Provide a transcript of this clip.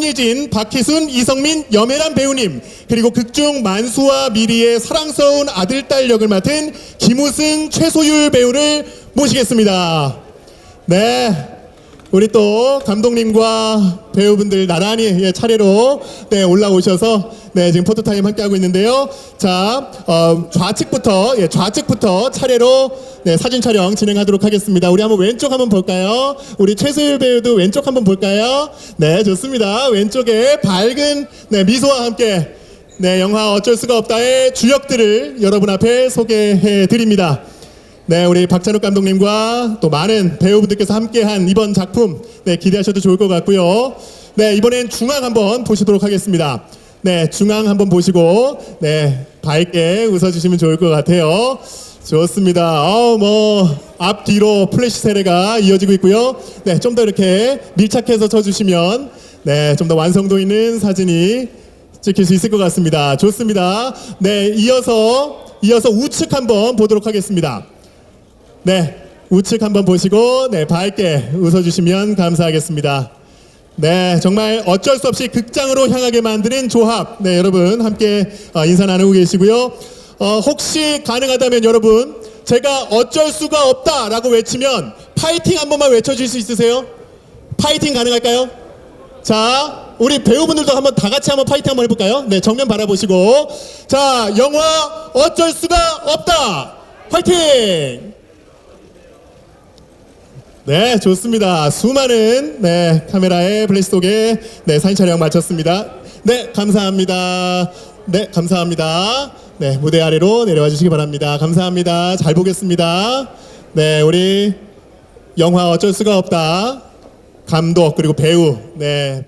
손예진, 박희순, 이성민, 염혜란 배우님 그리고 극중 만수와 미리의 사랑스러운 아들 딸 역을 맡은 김우승, 최소율 배우를 모시겠습니다. 네. 우리 또 감독님과 배우분들 나란히 예, 차례로 네, 올라오셔서 네, 지금 포토타임 함께 하고 있는데요. 자, 어, 좌측부터 예, 좌측부터 차례로 네, 사진 촬영 진행하도록 하겠습니다. 우리 한번 왼쪽 한번 볼까요? 우리 최소율 배우도 왼쪽 한번 볼까요? 네, 좋습니다. 왼쪽에 밝은 네, 미소와 함께 네, 영화 어쩔 수가 없다의 주역들을 여러분 앞에 소개해 드립니다. 네, 우리 박찬욱 감독님과 또 많은 배우분들께서 함께한 이번 작품 네, 기대하셔도 좋을 것 같고요. 네, 이번엔 중앙 한번 보시도록 하겠습니다. 네, 중앙 한번 보시고 네, 밝게 웃어주시면 좋을 것 같아요. 좋습니다. 어, 뭐 앞뒤로 플래시 세례가 이어지고 있고요. 네, 좀 더 이렇게 밀착해서 쳐주시면 네, 좀 더 완성도 있는 사진이 찍힐 수 있을 것 같습니다. 좋습니다. 네, 이어서 이어서 우측 한번 보도록 하겠습니다. 네, 우측 한번 보시고 네 밝게 웃어주시면 감사하겠습니다. 네, 정말 어쩔 수 없이 극장으로 향하게 만드는 조합. 네, 여러분 함께 어, 인사 나누고 계시고요. 어, 혹시 가능하다면 여러분 제가 어쩔 수가 없다라고 외치면 파이팅 한 번만 외쳐줄 수 있으세요? 파이팅 가능할까요? 자, 우리 배우분들도 한번 다 같이 한번 파이팅 한번 해볼까요? 네, 정면 바라보시고. 자, 영화 어쩔 수가 없다! 파이팅! 네, 좋습니다. 수많은 네, 카메라의 속에 네, 사진 촬영 마쳤습니다. 네, 감사합니다. 네, 감사합니다. 네, 무대 아래로 내려와 주시기 바랍니다. 감사합니다. 잘 보겠습니다. 네, 우리 영화 어쩔 수가 없다. 감독 그리고 배우 네